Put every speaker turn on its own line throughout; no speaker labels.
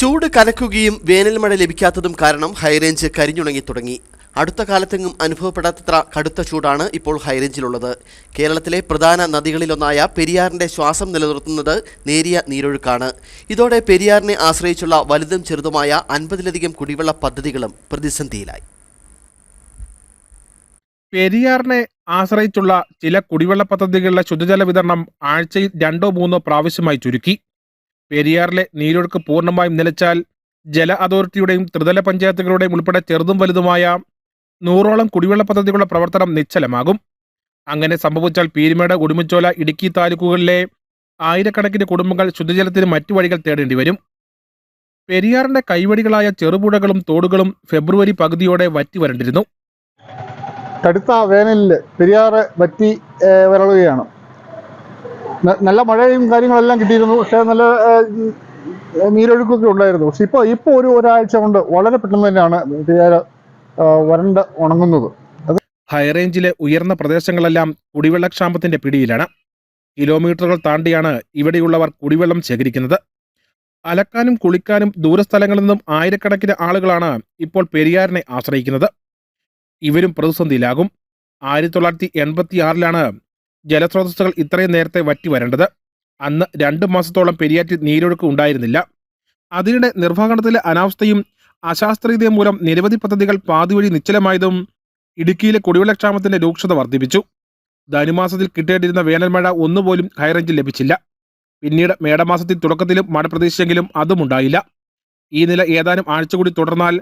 ചൂട് കനക്കുകയും വേനൽ മഴ ലഭിക്കാത്തതും കാരണം ഹൈറേഞ്ച് കരിഞ്ഞുണങ്ങി തുടങ്ങി. അടുത്ത കാലത്തെങ്ങും അനുഭവപ്പെടാത്തത്ര കടുത്ത ചൂടാണ് ഇപ്പോൾ ഹൈറേഞ്ചിലുള്ളത് കേരളത്തിലെ പ്രധാന നദികളിലൊന്നായ പെരിയാറിന്റെ ശ്വാസം നിലനിർത്തുന്നത് നേരിയ നീരൊഴുക്കാണ്. ഇതോടെ പെരിയാറിനെ ആശ്രയിച്ചുള്ള വലുതും ചെറുതുമായ അൻപതിലധികം കുടിവെള്ള പദ്ധതികളും പ്രതിസന്ധിയിലായി.
പെരിയാറിനെ ആശ്രയിച്ചുള്ള ചില കുടിവെള്ള പദ്ധതികളിലെ ശുദ്ധജല വിതരണം ആഴ്ചയിൽ രണ്ടോ മൂന്നോ പ്രാവശ്യമായി ചുരുക്കി. പെരിയാറിലെ നീരൊഴുക്ക് പൂർണമായും നിലച്ചാൽ ജല അതോറിറ്റിയുടെയും ത്രിതല പഞ്ചായത്തുകളുടെയും ഉൾപ്പെടെ ചെറുതും വലുതുമായ നൂറോളം കുടിവെള്ള പദ്ധതികളുടെ പ്രവർത്തനം നിശ്ചലമാകും. അങ്ങനെ സംഭവിച്ചാൽ പീരുമേട് ഉടുമിച്ചോല ഇടുക്കി താലൂക്കുകളിലെ ആയിരക്കണക്കിന് കുടുംബങ്ങൾ ശുദ്ധജലത്തിന് മറ്റു വഴികൾ തേടേണ്ടി വരും. പെരിയാറിന്റെ കൈവടികളായ ചെറുപുഴകളും തോടുകളും ഫെബ്രുവരി പകുതിയോടെ വറ്റി വരണ്ടിരുന്നു.
കടുത്ത വേനലിൽ പെരിയാറ് വറ്റി വരളുകയാണ്. നല്ല മഴയും കാര്യങ്ങളെല്ലാം കിട്ടിയിരുന്നു. പക്ഷേ നല്ല നീരൊഴുക്കൊക്കെ ഉണ്ടായിരുന്നു. പക്ഷെ ഇപ്പോൾ ഇപ്പോൾ ഒരു ഒരാഴ്ച കൊണ്ട് വളരെ പെട്ടെന്ന് തന്നെയാണ് പെരിയാറ് ഏഹ്, വരണ്ട് ഉണങ്ങുന്നത്.
ഹൈറേഞ്ചിലെ ഉയർന്ന പ്രദേശങ്ങളെല്ലാം കുടിവെള്ളക്ഷാമത്തിന്റെ പിടിയിലാണ്. കിലോമീറ്ററുകൾ താണ്ടിയാണ് ഇവിടെയുള്ളവർ കുടിവെള്ളം ശേഖരിക്കുന്നത്. അലക്കാനും കുളിക്കാനും ദൂരസ്ഥലങ്ങളിൽ നിന്നും ആയിരക്കണക്കിന് ആളുകളാണ് ഇപ്പോൾ പെരിയാറിനെ ആശ്രയിക്കുന്നത്. ഇവരും പ്രതിസന്ധിയിലാകും. ആയിരത്തി തൊള്ളായിരത്തി എൺപത്തി ആറിലാണ് ജലസ്രോതസ്സുകൾ ഇത്രയും നേരത്തെ വറ്റി വരേണ്ടത് അന്ന് രണ്ട് മാസത്തോളം പെരിയാറ്റിൽ നീരൊഴുക്ക് ഉണ്ടായിരുന്നില്ല. അതിനിടെ നിർവഹണത്തിലെ അനാവസ്ഥയും അശാസ്ത്രീയതയും മൂലം നിരവധി പദ്ധതികൾ പാതിവഴി നിശ്ചലമായതും ഇടുക്കിയിലെ കുടിവെള്ളക്ഷാമത്തിന്റെ രൂക്ഷത വർദ്ധിപ്പിച്ചു. ധനുമാസത്തിൽ കിട്ടേണ്ടിരുന്ന വേനൽമഴ ഒന്നുപോലും ഹൈറേഞ്ചിൽ ലഭിച്ചില്ല. പിന്നീട് മേടമാസത്തിൽ തുടക്കത്തിലും മഴ പ്രതീക്ഷിച്ചെങ്കിലും അതും ഉണ്ടായില്ല. ഈ നില ഏതാനും ആഴ്ച കൂടി തുടർന്നാൽ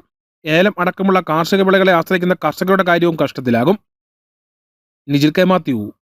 ഏലം അടക്കമുള്ള കാർഷിക വിളകളെ ആശ്രയിക്കുന്ന കർഷകരുടെ കാര്യവും കഷ്ടത്തിലാകും. Nijil K Mathew